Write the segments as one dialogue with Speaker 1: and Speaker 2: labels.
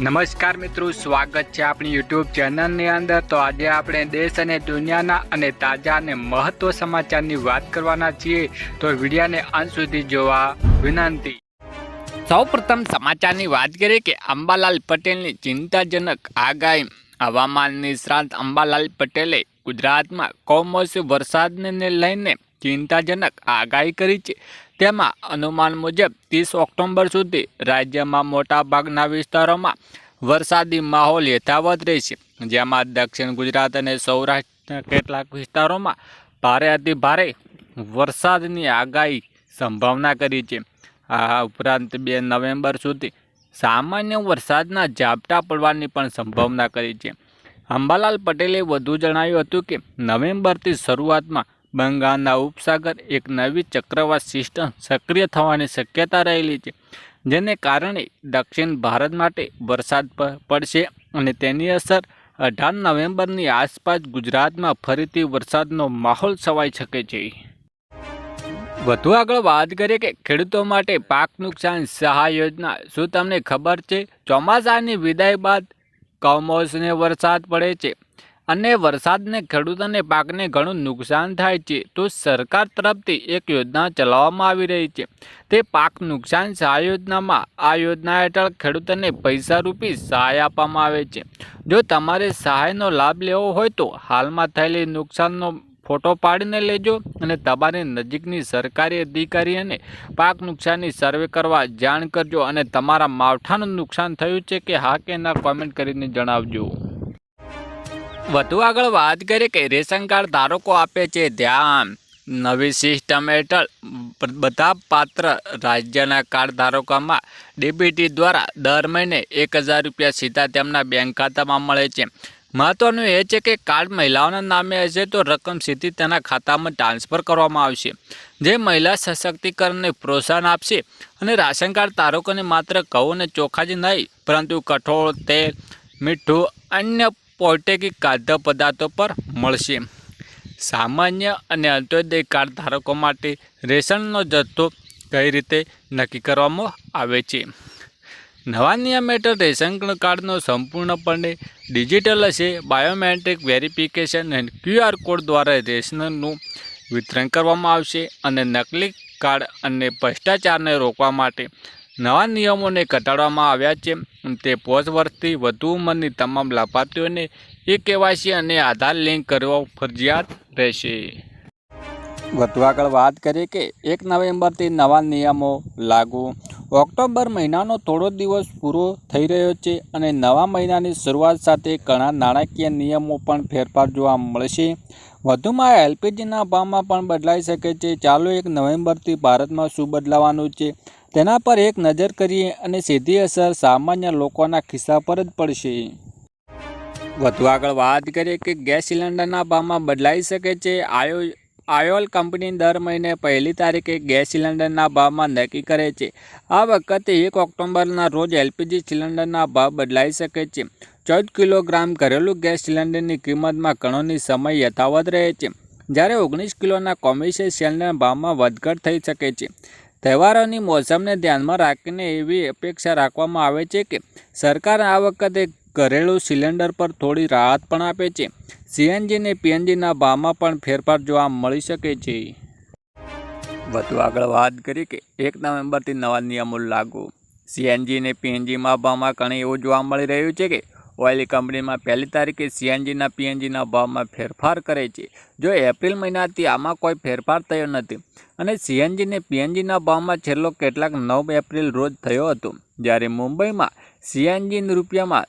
Speaker 1: નમસ્કાર મિત્રો સ્વાગત છે આપણી યુટ્યુબ ચેનલની અંદર તો આજે આપણે દેશ અને દુનિયાના અને તાજા અને મહત્વ સમાચારની વાત કરવાના છીએ તો વિડીયાને અંત સુધી જોવા વિનંતી સૌપ્રથમ સમાચારની વાત કરીએ કે અંબાલાલ પટેલની ચિંતાજનક આગાહી હવામાન નિષ્ણાંત અંબાલાલ પટેલે ગુજરાતમાં કમોસમી વરસાદને લઈને ચિંતાજનક આગાહી કરી છે તેમાં અનુમાન મુજબ ત્રીસ ઓક્ટોબર સુધી રાજ્યમાં મોટાભાગના વિસ્તારોમાં વરસાદી માહોલ યથાવત રહેશે જેમાં દક્ષિણ ગુજરાત અને સૌરાષ્ટ્રના કેટલાક વિસ્તારોમાં ભારે અતિ ભારે વરસાદની આગાહી સંભાવના કરી છે આ ઉપરાંત બે નવેમ્બર સુધી સામાન્ય વરસાદના ઝાપટા પડવાની પણ સંભાવના કરી છે અંબાલાલ પટેલે વધુ જણાવ્યું હતું કે નવેમ્બરથી શરૂઆતમાં બંગાળના ઉપસાગર એક નવી ચક્રવાત સિસ્ટમ સક્રિય થવાની શક્યતા રહેલી છે જેને કારણે દક્ષિણ ભારત માટે વરસાદ પડશે અને તેની અસર અઢાર નવેમ્બરની આસપાસ ગુજરાતમાં ફરીથી વરસાદનો માહોલ છવાઈ શકે છે વધુ આગળ વાત કરીએ કે ખેડૂતો માટે પાક નુકસાન સહાય યોજના શું તમને ખબર છે ચોમાસાની વિદાય બાદ કમોસને વરસાદ પડે છે અને વરસાદને ખેડૂત અને પાકને ઘણું નુકસાન થાય છે તો સરકાર તરફથી એક યોજના ચલાવવામાં આવી રહી છે તે પાક નુકસાન સહાય યોજનામાં આ યોજના હેઠળ ખેડૂતને પૈસા રૂપી સહાય આપવામાં આવે છે જો તમારે સહાયનો લાભ લેવો હોય તો હાલમાં થયેલી નુકસાનનો ફોટો પાડીને લેજો અને તમારી નજીકની સરકારી અધિકારીઓને પાક નુકસાનની સર્વે કરવા જાણ કરજો અને તમારા માવઠાનું નુકસાન થયું છે કે હા કે ના કોમેન્ટ કરીને જણાવજો વધુ આગળ વાત કરીએ કે રેશન કાર્ડ ધારકો આપે છે ધ્યાન નવી સિસ્ટમ હેઠળ બધા પાત્ર રાજ્યના કાર્ડ ધારકોમાં ડીબીટી દ્વારા દર મહિને એક હજાર રૂપિયા સીધા તેમના બેંક ખાતામાં મળે છે મહત્વનું એ છે કે કાર્ડ મહિલાઓના નામે હશે તો રકમ સીધી તેના ખાતામાં ટ્રાન્સફર કરવામાં આવશે જે મહિલા સશક્તિકરણને પ્રોત્સાહન આપશે અને રાશન કાર્ડ ધારકોને માત્ર કહું અને ચોખા જ નહીં પરંતુ કઠોળ તેલ મીઠું અન્ય પોર્ટે કે ખાદ્ય પદાર્થો પર મળશે સામાન્ય અને અંત્યોદય કાર્ડ ધારકો માટે રેશનનો જથ્થો કઈ રીતે નક્કી કરવામાં આવે છે નવા નિયમ હેઠળ રેશન કાર્ડનો સંપૂર્ણપણે ડિજિટલ હશે biometric verification and QR code દ્વારા રેશનનું વિતરણ કરવામાં આવશે અને નકલી કાર્ડ અને ભ્રષ્ટાચારને રોકવા માટે નવા નિયમોને ઘટાડવામાં આવ્યા છે તે પોચ વર્ષથી વધુ ઉંમરની તમામ લાભાર્થીઓને એ કેવાયસી અને આધાર લિંક કરવો ફરજિયાત રહેશે વધુ આગળ વાત કરીએ કે એક નવેમ્બરથી નવા નિયમો લાગુ ઓક્ટોબર મહિનાનો થોડો દિવસ પૂરો થઈ રહ્યો છે અને નવા મહિનાની શરૂઆત સાથે ઘણા નાણાકીય નિયમો પણ ફેરફાર જોવા મળશે વધુમાં એલપીજીના ભાવમાં પણ બદલાઈ શકે છે ચાલો એક નવેમ્બરથી ભારતમાં શું બદલાવાનું છે તેના પર એક નજર કરીએ અને સીધી અસર સામાન્ય લોકોના ખિસ્સા પર જ પડશે વધુ આગળ વાત કરીએ કે ગેસ સિલિન્ડરના ભાવમાં બદલાઈ શકે છે આયો આયોલ કંપની દર મહિને પહેલી તારીખે ગેસ સિલિન્ડરના ભાવમાં નક્કી કરે છે આ વખતે એક ઓક્ટોબરના રોજ એલપીજી સિલિન્ડરના ભાવ બદલાઈ શકે છે ચૌદ કિલોગ્રામ ઘરેલું ગેસ સિલિન્ડરની કિંમતમાં ઘણોની સમય યથાવત રહે છે જ્યારે ઓગણીસ કિલોના કોમર્શિયલ સિલિન્ડરના ભાવમાં વધઘટ થઈ શકે છે તહેવારોની મોસમને ધ્યાનમાં રાખીને એવી અપેક્ષા રાખવામાં આવે છે કે સરકાર આ વખતે ઘરેલું સિલિન્ડર પર થોડી રાહત પણ આપે છે સીએનજી અને પીએનજીના ભાવમાં પણ ફેરફાર જોવા મળી શકે છે વધુ આગળ વાત કરીએ કે એક નવેમ્બરથી નવા નિયમો લાગુ સીએનજી અને પીએનજીમાં ભાવમાં ઘણી એવું જોવા મળી રહ્યું છે કે ઓઇલ કંપનીમાં પહેલી તારીખે સીએનજીના પીએનજીના ભાવમાં ફેરફાર કરે છે જો એપ્રિલ મહિનાથી આમાં કોઈ ફેરફાર થયો નથી અને સીએનજીને પીએનજીના ભાવમાં છેલ્લો કેટલાક નવ એપ્રિલ રોજ થયો હતો જ્યારે મુંબઈમાં સીએનજી રૂપિયામાં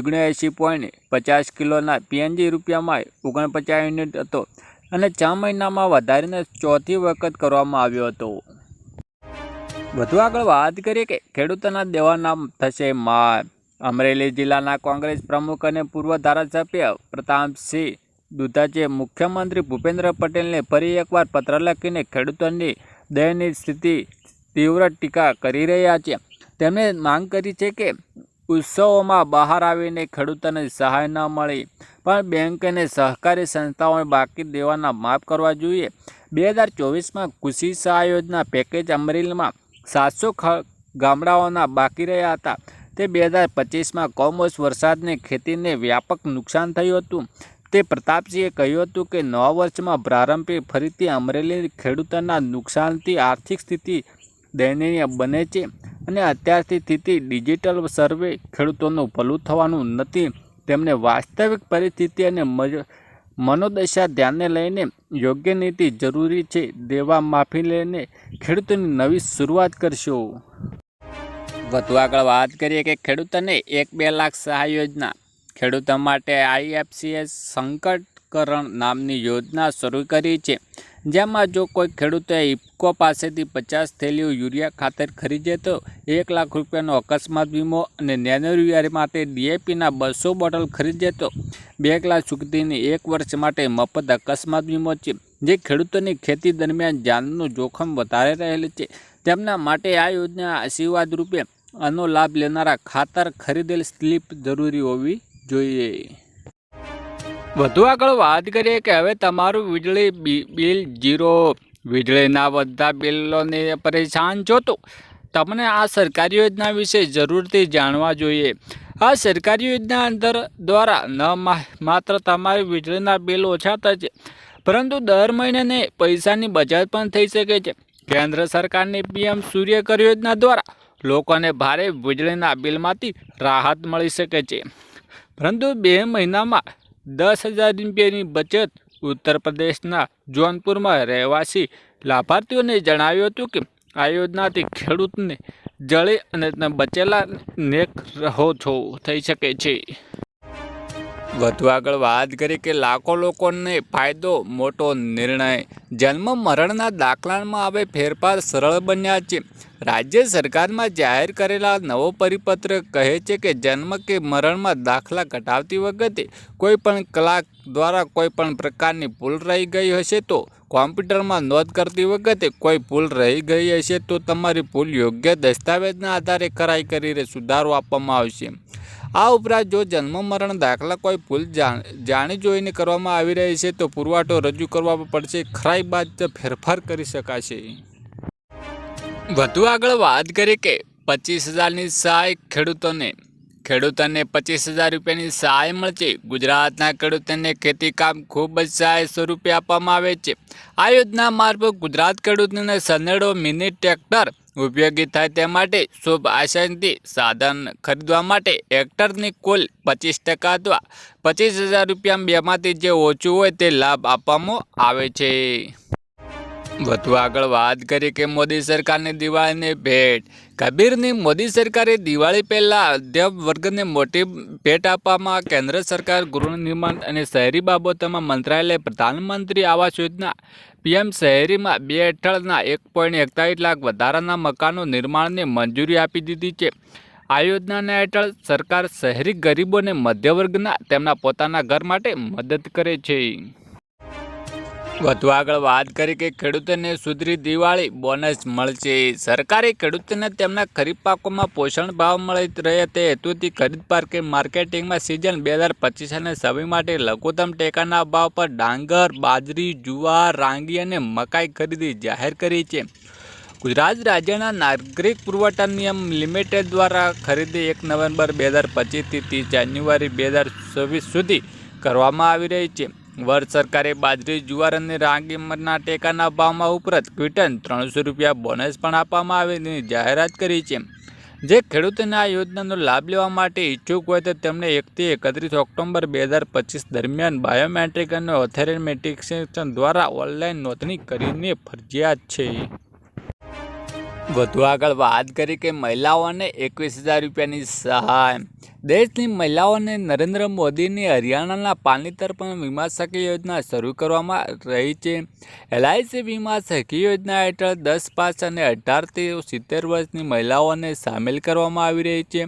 Speaker 1: ઓગણએંશી પોઈન્ટ પચાસ કિલોના પીએનજી રૂપિયામાં ઓગણપચાસ યુનિટ હતો અને છ મહિનામાં વધારીને ચોથી વખત કરવામાં આવ્યો હતો વધુ આગળ વાત કરીએ કે ખેડૂતોના દેવાનામ થશે માફ અમરેલી જિલ્લાના કોંગ્રેસ પ્રમુખ અને પૂર્વ ધારાસભ્ય પ્રતાપસિંહ દુધાચે મુખ્યમંત્રી ભૂપેન્દ્ર પટેલને ફરી એકવાર પત્ર લખીને ખેડૂતોની દયની સ્થિતિ તીવ્ર ટીકા કરી રહ્યા છે તેમણે માંગ કરી છે કે ઉત્સવોમાં બહાર આવીને ખેડૂતોને સહાય ન મળી પણ બેંકને સહકારી સંસ્થાઓને બાકી દેવાના માફ કરવા જોઈએ બે હજાર ચોવીસમાં કૃષિ સહાય યોજના પેકેજ અમરેલીમાં સાતસો ગામડાઓના બાકી રહ્યા હતા તે બે હજાર પચીસમાં કમોસ વરસાદને ખેતીને વ્યાપક નુકસાન થયું હતું તે પ્રતાપસિંહે કહ્યું હતું કે નવા વર્ષમાં પ્રારંભે ફરીથી અમરેલી ખેડૂતોના નુકસાનથી આર્થિક સ્થિતિ દયનીય બને છે અને અત્યારથી સ્થિતિ ડિજિટલ સર્વે ખેડૂતોનું ભલું થવાનું નથી તેમણે વાસ્તવિક પરિસ્થિતિ અને મનોદશા ધ્યાને લઈને યોગ્ય નીતિ જરૂરી છે દેવા માફી લઈને ખેડૂતોની નવી શરૂઆત કરશો વધુ આગળ વાત કરીએ કે ખેડૂતોને એક બે લાખ સહાય યોજના ખેડૂતો માટે આઈએફસીએ સંકટકરણ નામની યોજના શરૂ કરી છે જેમાં જો કોઈ ખેડૂતે ઇફકો પાસેથી પચાસ થેલીઓ યુરિયા ખાતર ખરીદે તો એક લાખ રૂપિયાનો અકસ્માત વીમો અને નેનો માટે ડીએપીના બસો બોટલ ખરીદે તો બે લાખ સુધીની એક વર્ષ માટે મફત અકસ્માત વીમો છે જે ખેડૂતોની ખેતી દરમિયાન જાનનું જોખમ વધારે રહેલું છે તેમના માટે આ યોજના આશીર્વાદ રૂપે આનો લાભ લેનારા ખાતર ખરીદેલ સ્લીપ જરૂરી હોવી જોઈએ વધુ આગળ વાત કરીએ કે હવે તમારું વીજળી બિલ જીરો વીજળીના બધા બિલોને પરેશાન છો તમને આ સરકારી યોજના વિશે જરૂરથી જાણવા જોઈએ આ સરકારી યોજના અંદર દ્વારા ન માત્ર તમારી વીજળીના બિલ ઓછા થશે પરંતુ દર મહિને પૈસાની બચત પણ થઈ શકે છે કેન્દ્ર સરકારની પીએમ સૂર્યકર યોજના દ્વારા લોકોને ભારે વીજળીના બિલમાંથી રાહત મળી શકે છે પરંતુ બે મહિનામાં દસ હજાર રૂપિયાની બચત ઉત્તર પ્રદેશના જોનપુરમાં રહેવાસી લાભાર્થીઓને જણાવ્યું હતું કે આ યોજનાથી ખેડૂતને જળે અને બચેલા નેક રહો છો થઈ શકે છે વધુ આગળ વાત કરી કે લાખો લોકોને ફાયદો મોટો નિર્ણય જન્મ મરણના દાખલામાં હવે ફેરફાર સરળ બન્યા છે રાજ્ય સરકારમાં જાહેર કરેલા નવો પરિપત્ર કહે છે કે જન્મ કે મરણમાં દાખલા ઘટાવતી વખતે કોઈપણ કલાક દ્વારા કોઈપણ પ્રકારની ભૂલ રહી ગઈ હશે તો કોમ્પ્યુટરમાં નોંધ કરતી વખતે કોઈ ભૂલ રહી ગઈ હશે તો તમારી ભૂલ યોગ્ય દસ્તાવેજના આધારે કરાઈ કરીને સુધારો આપવામાં આવશે આ ઉપરાંત જો જન્મ મરણ દાખલા કોઈ ભૂલ જાણી જોઈને કરવામાં આવી રહી છે તો પુરવાટો રજૂ કરવા પડશે ખરાઈ બાદ ફેરફાર કરી શકાશે વધુ આગળ વાત કરીએ કે પચીસ હજારની સહાય ખેડૂતોને ખેડૂતોને પચીસ હજાર રૂપિયાની સહાય મળશે ગુજરાતના ખેડૂતોને ખેતી કામ ખૂબ જ સહાય સ્વરૂપે આપવામાં આવે છે આ યોજના મારફત ગુજરાત ખેડૂતોને સનેડો મિની ટ્રેક્ટર ઉપયોગી થાય તે માટે શુભ આશયથી સાધન ખરીદવા માટે હેક્ટરની કુલ પચીસ ટકા અથવા પચીસ હજાર રૂપિયા બેમાંથી જે ઓછું હોય તે લાભ આપવામાં આવે છે વધુ આગળ વાત કરી કે મોદી સરકારની દિવાળીની ભેટ કબીરની મોદી સરકારે દિવાળી પહેલાં અધ્યપ વર્ગને મોટી ભેટ આપવામાં કેન્દ્ર સરકાર ગૃહનિર્માણ અને શહેરી બાબતોમાં મંત્રાલય પ્રધાનમંત્રી આવાસ યોજના પીએમ શહેરીમાં બે હેઠળના એક પોઈન્ટ એકતાલીસ લાખ વધારાના મકાનો નિર્માણને મંજૂરી આપી દીધી છે આ યોજનાના હેઠળ સરકાર શહેરી ગરીબોને મધ્યવર્ગના તેમના પોતાના ઘર માટે મદદ કરે છે વધુ આગળ વાત કરી કે ખેડૂતોને સુધરી દિવાળી બોનસ મળશે સરકારે ખેડૂતોને તેમના ખરીફ પાકોમાં પોષણ ભાવ મળી રહે તે હેતુથી ખરીદ પાર્કે માર્કેટિંગમાં સિઝન બે હજાર પચીસ અને છવ્વીસ માટે લઘુત્તમ ટેકાના ભાવ પર ડાંગર બાજરી જુવાર રાંગી અને મકાઈ ખરીદી જાહેર કરી છે ગુજરાત રાજ્યના નાગરિક પુરવઠા નિયમ લિમિટેડ દ્વારા ખરીદી એક નવેમ્બર બે હજાર પચીસથી ત્રીસ જાન્યુઆરી બે હજાર છવ્વીસ સુધી કરવામાં આવી રહી છે વર્ષ સરકારે બાજરી જુવાર અને રાગી મરના ટેકાના ભાવમાં ઉપરાંત ક્વિટન ત્રણસો રૂપિયા બોનસ પણ આપવામાં આવે તેની જાહેરાત કરી છે જે ખેડૂતોને આ યોજનાનો લાભ લેવા માટે ઈચ્છુક હોય તો તેમણે એકથી એકત્રીસ ઓક્ટોબર બે હજાર પચીસ દરમિયાન બાયોમેટ્રિક અને ઓથેરેમેટિક્સેશન દ્વારા ઓનલાઈન નોંધણી કરીને ફરજિયાત છે વધુ આગળ વાત કરી કે મહિલાઓને એકવીસ હજાર રૂપિયાની સહાય દેશની મહિલાઓને નરેન્દ્ર મોદીની હરિયાણાના પાનીતર પણ વીમા સખી યોજના શરૂ કરવામાં રહી છે એલઆઈસી વીમા સખી યોજના હેઠળ દસ પાંચ અને અઢારથી સિત્તેર વર્ષની મહિલાઓને સામેલ કરવામાં આવી રહી છે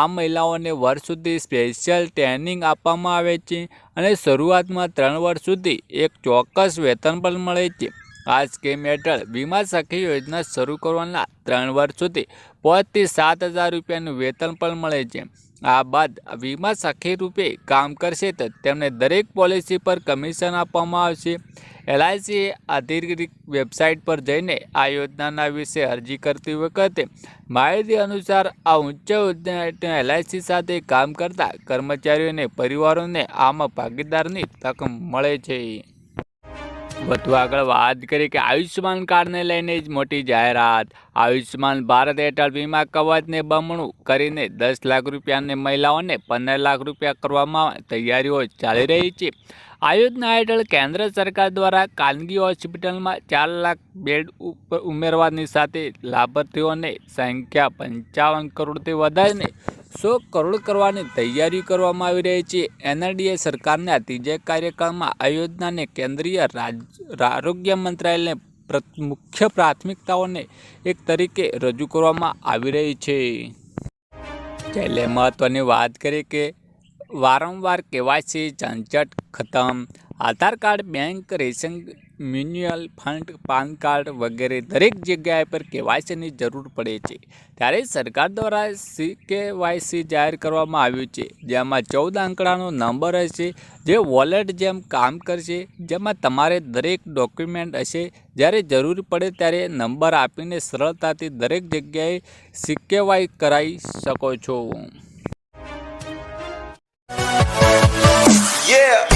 Speaker 1: આ મહિલાઓને વર્ષ સુધી સ્પેશિયલ ટ્રેનિંગ આપવામાં આવે છે અને શરૂઆતમાં ત્રણ વર્ષ સુધી એક ચોક્કસ વેતન પણ મળે છે આ સ્કીમ હેઠળ વીમા સખી યોજના શરૂ કરવાના ત્રણ વર્ષ સુધી પાંચથી સાત હજાર રૂપિયાનું વેતન પણ મળે છે આ બાદ વીમા સખી રૂપે કામ કરશે તો તેમને દરેક પોલિસી પર કમિશન આપવામાં આવશે એલઆઈસીએ અધિકૃત વેબસાઇટ પર જઈને આ યોજનાના વિશે અરજી કરતી વખતે માહિતી અનુસાર આ ઉચ્ચ એલઆઈસી સાથે કામ કરતા કર્મચારીઓને પરિવારોને આમાં ભાગીદારની તક મળે છે વધુ આગળ વાત કરી કે આયુષ્યમાન કાર્ડને લઈને જ મોટી જાહેરાત આયુષ્યમાન ભારત હેઠળ વીમા કવચને બમણું કરીને દસ લાખ રૂપિયાની મહિલાઓને પંદર લાખ રૂપિયા કરવામાં તૈયારીઓ ચાલી રહી છે આયોજના હેઠળ કેન્દ્ર સરકાર દ્વારા ખાનગી હોસ્પિટલમાં ચાર લાખ બેડ ઉપર ઉમેરવાની સાથે લાભાર્થીઓને સંખ્યા પંચાવન કરોડથી વધારીને સો કરોડ કરવાની તૈયારી કરવામાં આવી રહી છે એનઆરડીએ સરકારના ત્રીજા કાર્યકાળમાં આ યોજનાને કેન્દ્રીય આરોગ્ય મંત્રાલયને મુખ્ય પ્રાથમિકતાઓને એક તરીકે રજૂ કરવામાં આવી રહી છે એટલે મહત્ત્વની વાત કરીએ કે વારંવાર કેવાય કેવાયસી ઝંઝટ ખતમ Aadhaar card bank ration mutual fund PAN card વગેરે દરેક જગ્યાએ પર કેવાયસીની જરૂર પડે છે ત્યારે સરકાર દ્વારા સી કેવાયસી જાહેર કરવામાં આવ્યું છે જેમાં ચૌદ આંકડાનો નંબર હશે જે વોલેટ જેમ કામ કરશે જેમાં તમારે દરેક ડોક્યુમેન્ટ હશે જ્યારે જરૂર પડે ત્યારે નંબર આપીને સરળતાથી દરેક જગ્યાએ સિક્કેવાય કરાવી શકો છો Yeah!